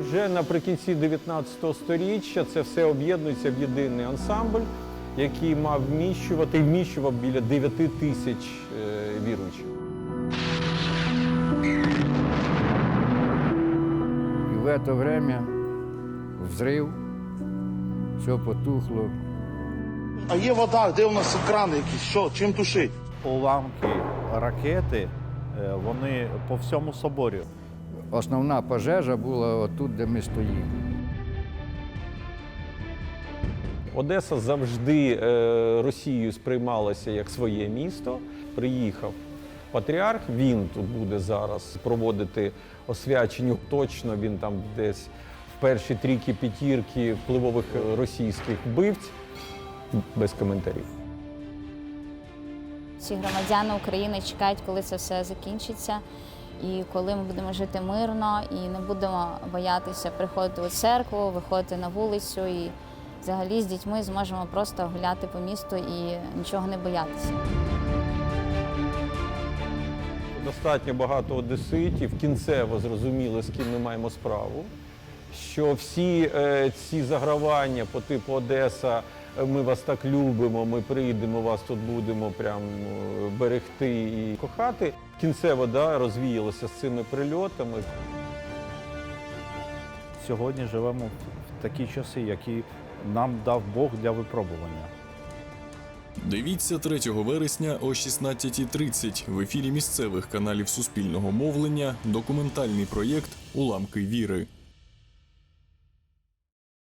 Вже наприкінці 19 століття це все об'єднується в єдиний ансамбль, який мав вміщувати і вміщував біля 9 тисяч е, віруючих. И в это время взрыв, все потухло. А є вода, де у нас крани якісь? Що? Чим тушить? уламки ракети, е, вони по всьому соборі. Основна пожежа була отут, де ми стоїмо. Одеса завжди е, Росією сприймалася як своє місто. Приїхав патріарх, він тут буде зараз проводити освячення. Точно він там десь в перші трійки п'ятірки впливових російських вбивць. Без коментарів. Всі громадяни України чекають, коли це все закінчиться, і коли ми будемо жити мирно і не будемо боятися приходити у церкву, виходити на вулицю і взагалі з дітьми зможемо просто гуляти по місту і нічого не боятися. Достатньо багато одеситів кінцево зрозуміли, з ким ми маємо справу. Що всі е, ці загравання по типу Одеса, ми вас так любимо, ми прийдемо, вас тут будемо прям е, берегти і кохати. Кінцево да, розвіялося з цими прильотами. Сьогодні живемо в такі часи, які нам дав Бог для випробування. Дивіться 3 вересня о 16.30 в ефірі місцевих каналів Суспільного мовлення документальний проєкт Уламки віри.